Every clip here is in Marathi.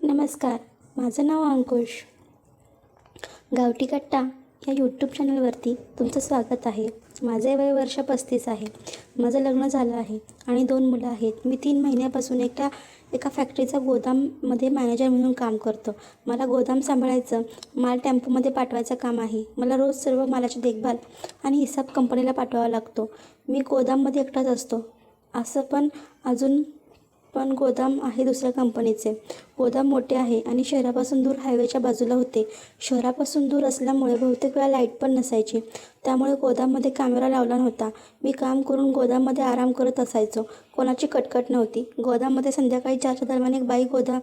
नमस्कार माझं नाव अंकुश. गावठी कट्टा या यूट्यूब चॅनलवरती तुमचं स्वागत आहे. माझे वय वर्ष पस्तीस आहे. माझं लग्न झालं आहे आणि दोन मुलं आहेत. मी तीन महिन्यापासून एका एका फॅक्टरीचा गोदाममध्ये मॅनेजर म्हणून काम करतो. मला गोदाम सांभाळायचं माल टेम्पोमध्ये पाठवायचं काम आहे. मला रोज सर्व मालाची देखभाल आणि हिसाब कंपनीला पाठवावा लागतो. मी गोदाममध्ये एकटाच असतो. असं पण अजून पण गोदाम आहे दुसऱ्या कंपनीचे. गोदाम मोठे आहे आणि शहरापासून दूर हायवेच्या बाजूला होते. शहरापासून दूर असल्यामुळे बहुतेक वेळा लाइट पण नसायची. त्यामुळे गोदाममध्ये कॅमेरा लावला नव्हता. मी काम करून गोदाममध्ये आराम करत असायचो. कोणाची कटकट नव्हती. गोदाममध्ये संध्याकाळी चारच्या दरम्यान एक बाई गोदा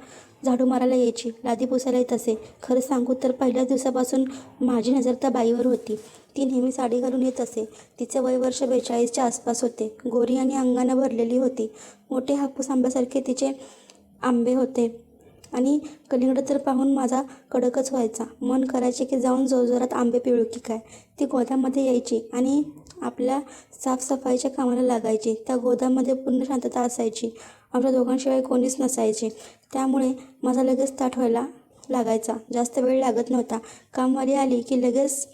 झाडू मारायला यायची. लादी पुसायला येत असे. खरं सांगू तर पहिल्याच दिवसापासून माझी नजर त्या बाईवर होती. ती नेहमी साडी घालून येत असे. तिचे वय वर्ष बेचाळीसच्या आसपास होते. गोरी आणि अंगानं भरलेली होती. मोठे हापूस आंब्यासारखे तिचे आंबे होते. आणि कलिंगड तर पाहून माझा कडकच व्हायचा. मन करायचे की जाऊन जोरजोरात आंबे पिळू की काय? ती गोदामध्ये यायची आणि आपल्या साफसफाईच्या कामाला लागायची. त्या गोदामध्ये पूर्ण शांतता असायची. आमच्या दोघांशिवाय कोणीच नसायचे. त्यामुळे माझा लगेच ताट व्हायला लागायचा. जास्त वेळ लागत नव्हता. कामवाली आली की लगेच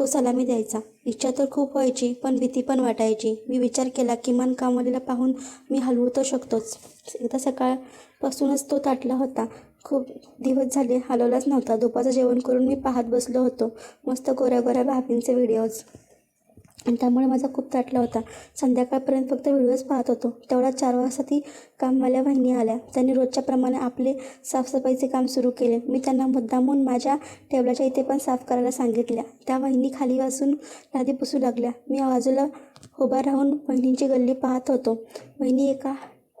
तो सलामी द्यायचा. इच्छा तर खूप व्हायची पण भीती पण वाटायची. मी विचार केला किमान कामवालीला पाहून मी हलवू तर शकतोच. एकदा सकाळपासूनच तो ताटला होता. खूप दिवस झाले हलवलाच नव्हता. दुपारचं जेवण करून मी पाहत बसलो होतो. मस्त गोऱ्या गोऱ्या भाभींचे व्हिडिओज आणि त्यामुळे माझा खूप ताटला होता. संध्याकाळपर्यंत फक्त व्हिडिओज पाहत होतो. तेवढ्या चार वाजता ती कामवाल्या वाहिनी आल्या. त्यांनी रोजच्याप्रमाणे आपले साफसफाईचे काम सुरू केले. मी त्यांना मुद्दामून माझ्या टेबलाच्या इथे पण साफ करायला सांगितल्या. त्या वहिनी खाली वासून लादी पुसू लागल्या. मी बाजूला उभा राहून बहिणींची गल्ली पाहत होतो. बहिणी एका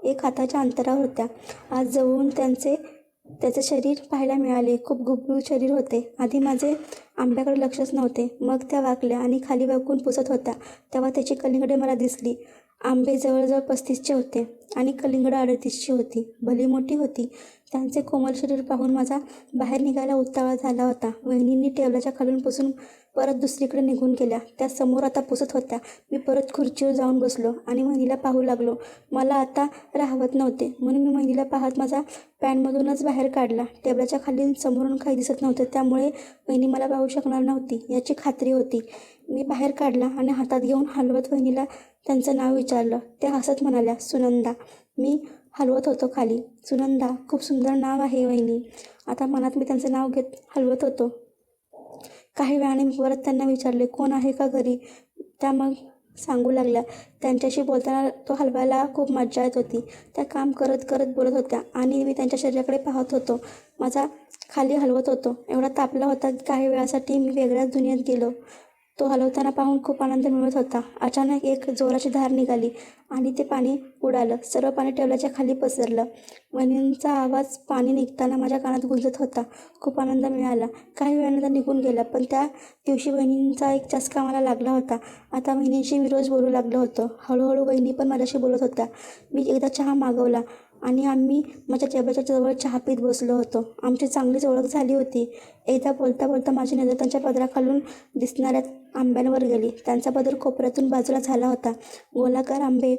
एक हाताच्या अंतरावर होत्या. आज जवळून त्यांचे त्याचे शरीर पाहायला मिळाले. खूप गुबगुब शरीर होते. आधी माझे आंब्याकडे लक्षच नव्हते. मग त्या वाकल्या आणि खाली वाकून पुसत होत्या तेव्हा त्याची कलिंगडे मला दिसली. आंबे जवळजवळ पस्तीसचे होते आणि कलिंगडं अडतीसची होती. भली मोठी होती. त्यांचे कोमल शरीर पाहून माझा बाहेर निघायला उत्तावळा झाला होता. वहिनींनी टेबलाच्या खालून पुसून परत दुसरीकडे निघून गेल्या. त्या समोर आता पुसत होत्या. मी परत खुर्चीवर जाऊन बसलो आणि वहिनीला पाहू लागलो. मला आता राहवत नव्हते. म्हणून मी वहिनीला पाहत माझा पॅनमधूनच बाहेर काढला. टेबलाच्या खाली समोरून काही दिसत नव्हते. त्यामुळे वहिनी मला पाहू शकणार नव्हती. याची खात्री होती. मी बाहेर काढला आणि हातात घेऊन हलवत वहिनीला त्यांचं नाव विचारलं. त्या हसत म्हणाल्या सुनंदा मी हलवत होतो खाली. सुनंदा खूप सुंदर नाव आहे वहिनी. आता मनात मी त्यांचं नाव घेत हलवत होतो. काही वेळाने मी परत त्यांना विचारले कोण आहे का घरी? त्या मग सांगू लागल्या. त्यांच्याशी बोलताना तो हलवायला खूप मज्जा येत होती. त्या काम करत करत बोलत होत्या आणि मी त्यांच्या शरीराकडे पाहत होतो. माझा खाली हलवत होतो. एवढा तापला होता की काही वेळासाठी मी वेगळ्याच दुनियेत गेलो. तो हलवताना पाहून खूप आनंद मिळत होता. अचानक एक जोराची धार निघाली आणि ते पाणी उडालं. सर्व पाणी टेबलाच्या खाली पसरलं. वहिनींचा आवाज पाणी निघताना माझ्या कानात गुंजत होता. खूप आनंद मिळाला. काही वेळानंतर निघून गेला पण त्या दिवशी वहिनींचा एक चस्का मला लागला होता. आता वहिनींशी मी रोज बोलू लागलो होतो. हळूहळू वहिनी पण माझ्याशी बोलत होत्या. मी एकदा चहा मागवला. आणि आम्ही माझ्या टेबलाच्या जवळ चहा पीत बसलो होतो. आमची चांगलीच ओळख झाली होती. एकदा बोलता बोलता माझी नजर त्यांच्या पदराखालून दिसणाऱ्या आंब्यांवर गेली. त्यांचा पदर कोपऱ्यातून बाजूला झाला होता. गोलाकार आंबे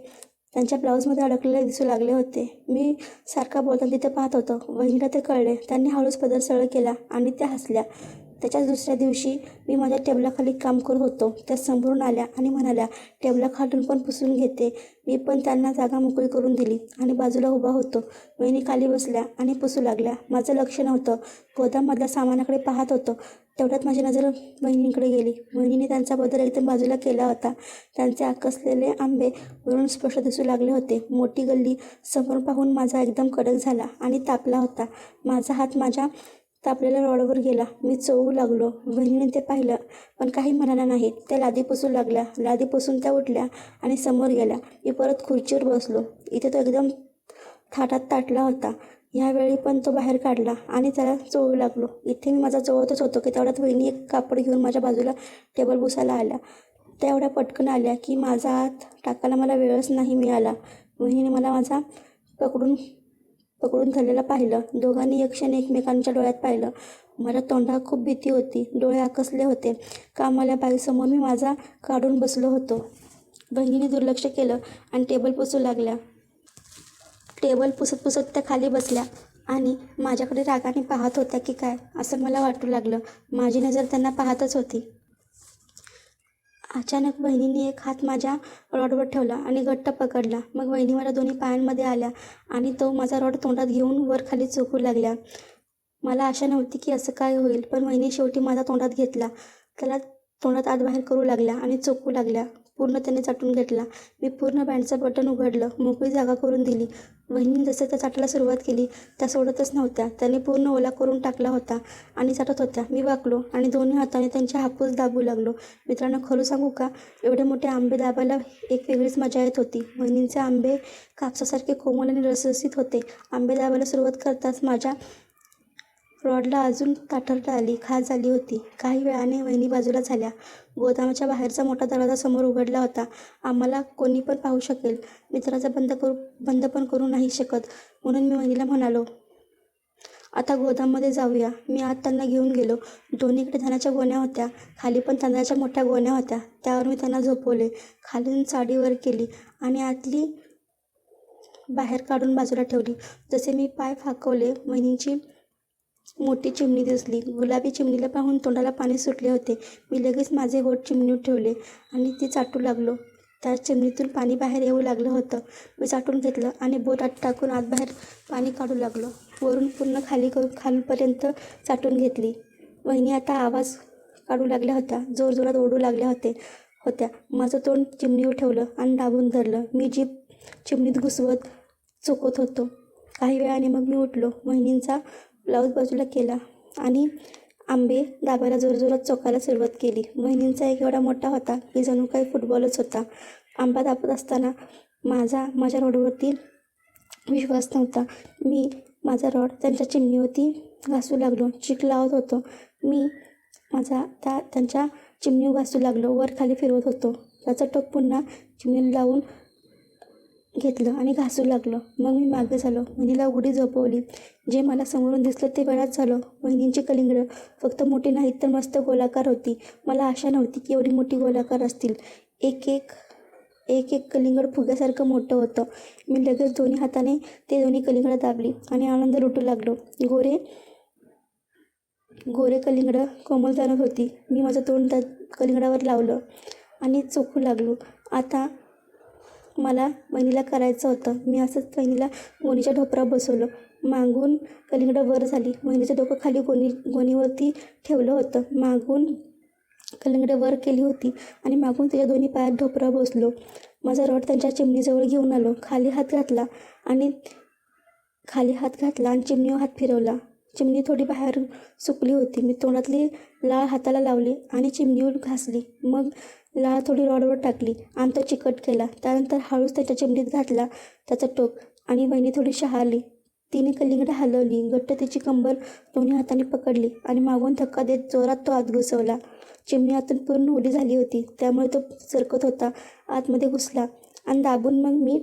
त्यांच्या ब्लाऊजमध्ये अडकलेले दिसू लागले होते. मी सारखा बोलताना तिथे पाहत होतो. वहिनीला ते कळले. त्यांनी हळूच पदर सरळ केला आणि त्या हसल्या. त्याच्याच दुसऱ्या दिवशी मी माझ्या टेबलाखाली काम करत होतो. त्या समोरून आल्या आणि म्हणाल्या टेबलाखालून पण पुसून घेते. मी पण त्यांना जागा मोकळी करून दिली आणि बाजूला उभा होतो. वहिनी खाली बसल्या आणि पुसू लागल्या. माझं लक्ष नव्हतं. गोदाममधल्या सामानाकडे पाहत होतो. तेवढ्यात माझी नजर वहिनींकडे गेली. वहिनीने त्यांचा बदल एकदम बाजूला केला होता. त्यांचे आकसलेले आंबे वरून स्पष्ट दिसू लागले होते. मोठी गल्ली समोर पाहून माझा एकदम कडक झाला आणि तापला होता. माझा हात माझ्या तापलेल्या रॉडवर गेला. मी चोवू लागलो. बहिणीने ते पाहिलं पण काही म्हणाला नाही त्या लादी पुसू लागल्या लादी पुसून त्या उठल्या आणि समोर गेल्या मी परत खुर्चीवर बसलो. इथे तो एकदम थाटात ताटला होता. ह्यावेळी पण तो बाहेर काढला आणि त्याला चोळू लागलो. इथे मी माझा चोळतच होतो की तेवढ्यात बहिणी एक कापड घेऊन माझ्या बाजूला टेबल बुसायला आल्या. त्या एवढ्या पटकन आल्या की माझा हात टाकायला मला वेळच नाही मिळाला. बहिणीने मला माझा पकडून पकडून धरलेलं पाहिलं. दोघांनी एक क्षण एकमेकांच्या डोळ्यात पाहिलं. मला तोंडात खूप भीती होती. डोळे आकसले होते. कामाल्या बाईसमोर मी माझा काढून बसलो होतो. बहिणीने दुर्लक्ष केलं आणि टेबल पुसू लागल्या. टेबल पुसत पुसत त्या खाली बसल्या. आणि माझ्याकडे रागाने पाहत होत्या की काय? असं मला वाटू लागलं. माझी नजर त्यांना पाहतच होती. अचानक वहिनीने एक हात माझ्या रॉडवर ठेवला आणि घट्ट पकडला. मग वहिनी मला दोन्ही पायांमध्ये आल्या आणि तो माझा रॉड तोंडात घेऊन वर खाली चोखू लागल्या. मला आशा नव्हती की असं काय होईल पण वहिनी शेवटी माझा तोंडात घेतला. त्याला तोंडात आत बाहेर करू लागल्या आणि चोखू लागल्या. पूर्ण त्याने चाटून घेतला. मी पूर्ण बँडचं बटन उघडलं मोकळी जागा करून दिली. वहिनी जसं त्या चाटायला सुरुवात केली त्या सोडतच नव्हत्या. त्याने पूर्ण ओला करून टाकला होता आणि चाटत होत्या. मी वाकलो आणि दोन्ही हाताने त्यांचे हापूस दाबू लागलो. मित्रांनो खरं सांगू का? एवढे मोठे आंबे दाबायला एक वेगळीच मजा येत होती. वहिनींचे आंबे कापसासारखे कोमल आणि रसरसीत होते. आंबे दाबायला सुरुवात करताच माझ्या रॉडला अजून ताठरता आली. खाज झाली होती. काही वेळाने वहिनी बाजूला झाल्या. गोदामाच्या बाहेरचा मोठा दरवाजा समोर उघडला होता. आम्हाला कोणी पण पाहू शकेल. मित्राचा बंद करू बंद पण करू नाही शकत. म्हणून मी वहिनीला म्हणालो आता गोदाममध्ये जाऊया. मी आत त्यांना घेऊन गेलो. दोन्हीकडे धानाच्या गोण्या होत्या. खाली पण तांदळाच्या मोठ्या गोण्या होत्या. त्यावर मी त्यांना झोपवले. खालून साडीवर केली आणि आतली बाहेर काढून बाजूला ठेवली. जसे मी पाय फाकवले वहिनींची मोठी चिमणी दिसली. गुलाबी चिमणीला पाहून तोंडाला पाणी सुटले होते. मी लगेच माझे होठ चिमणीवर ठेवले आणि ती चाटू लागलो. त्या चिमणीतून पाणी बाहेर येऊ लागलं होतं. मी चाटून घेतलं आणि बोट आत टाकून आत बाहेर पाणी काढू लागलो. वरून पूर्ण खाली करून खालपर्यंत चाटून घेतली. वहिनी आता आवाज काढू लागल्या होत्या. जोरजोरात ओढू लागल्या होते होत्या. माझं तोंड चिमणीवर ठेवलं आणि दाबून धरलं. मी जीप चिमणीत घुसवत चुकत होतो. काही वेळाने मग मी उठलो. वहिनींचा ब्लाऊज बाजूला केला आणि आंबे दाबायला जोरजोरात चोकायला सुरुवात केली. बहिणींचा एक एवढा मोठा होता की जणू काही फुटबॉलच होता. आंबा दाबत असताना माझा माझ्या रोडवरती विश्वास नव्हता. मी माझा रॉड त्यांच्या चिमणीवरती घासू लागलो. चिक लावत होतो. मी माझा त्या त्यांच्या चिमणी घासू लागलो. वर खाली फिरवत होतो. त्याचा टोक पुन्हा चिमणीला लावून घेतलं आणि घासू लागलो. मग मी मागे झालो. वहिनीला उघडी झोपवली. जे मला समोरून दिसलं ते वेळात झालं. वहिनींची कलिंगडं. फक्त मोठी नाहीत तर मस्त गोलाकार होती. मला आशा नव्हती की एवढी मोठी गोलाकार असतील. एक एक एक एक कलिंगड फुग्यासारखं मोठं होतं. मी लगेच दोन्ही हाताने ते दोन्ही कलिंगडं दाबली आणि आनंद लुटू लागलो. गोरे गोरे कलिंगडं कोमल जाणत होती. मी माझं तोंड त्या कलिंगडावर लावलं आणि चोखू लागलो. आता मला वहिनीला करायचं होतं. मी असंच वहिनीला गोणीच्या ढोपरावर बसवलं. मागून कलिंगडं वर झाली. वहिनीचं डोकं खाली गोणी गोणीवरती ठेवलं होतं. मागून कलिंगडं वर केली होती आणि मागून त्याच्या दोन्ही पायात ढोपरा बसलो. माझा रॉड त्यांच्या चिमणीजवळ घेऊन आलो. खाली हात घातला आणि खाली हात घातला आणि चिमणीवर हात फिरवला. चिमणी थोडी बाहेर सुकली होती. मी तोंडातली लाळ हाताला लावली आणि चिमणीवर घासली. मग लाळ थोडी रॉडवर टाकली. आणि तो चिकट केला. त्यानंतर हळूच त्याच्या चिमणीत घातला त्याचा टोक आणि बहिणी थोडी शहारली तिने कलिंगडं हलवली. घट्ट तिची कंबर दोन्ही हाताने पकडली आणि मागून धक्का देत जोरात तो आत घुसवला. चिमणी आतून पूर्ण उडी झाली होती. त्यामुळे तो सरकत होता. आतमध्ये घुसला आणि दाबून मग मी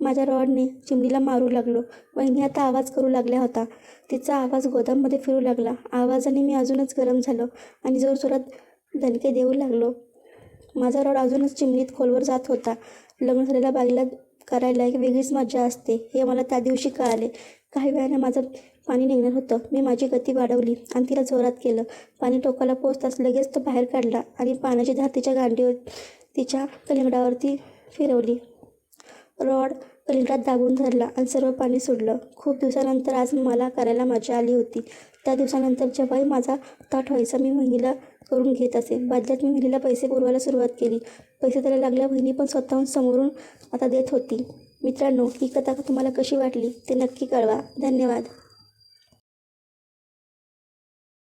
माझ्या रॉडने चिमणीला मारू लागलो. वहिनी आता आवाज करू लागल्या होता. तिचा आवाज गोदाममध्ये फिरू लागला. आवाजाने मी अजूनच गरम झालो आणि जोरजोरात दणके देऊ लागलो. माझा रॉड अजूनच चिमणीत खोलवर जात होता. लग्न झालेल्या बागेला करायला एक वेगळीच मजा असते. हे मला त्या दिवशी कळाले. काही वेळाने माझं पाणी निघणार होतं. मी माझी गती वाढवली आणि तिला जोरात केलं. पाणी टोकाला पोचताच लगेच तो बाहेर काढला आणि पाण्याची धार तिच्या गांडीवर तिच्या कलिंगडावरती फिरवली. रॉड कलिंगडात दाबून धरला आणि सर्व पाणी सोडलं. खूप दिवसानंतर आज मला करायला मजा आली होती. त्या दिवसानंतर जेव्हाही माझा ताट व्हायचा मी बहिणीला करून घेत असे. बदल्यात मी वहिनीला पैसे पुरवायला सुरुवात केली. पैसे द्यायला लागल्या बहिणी पण स्वतःहून समोरून आता देत होती. मित्रांनो ही कथा तुम्हाला कशी वाटली ते नक्की कळवा. धन्यवाद.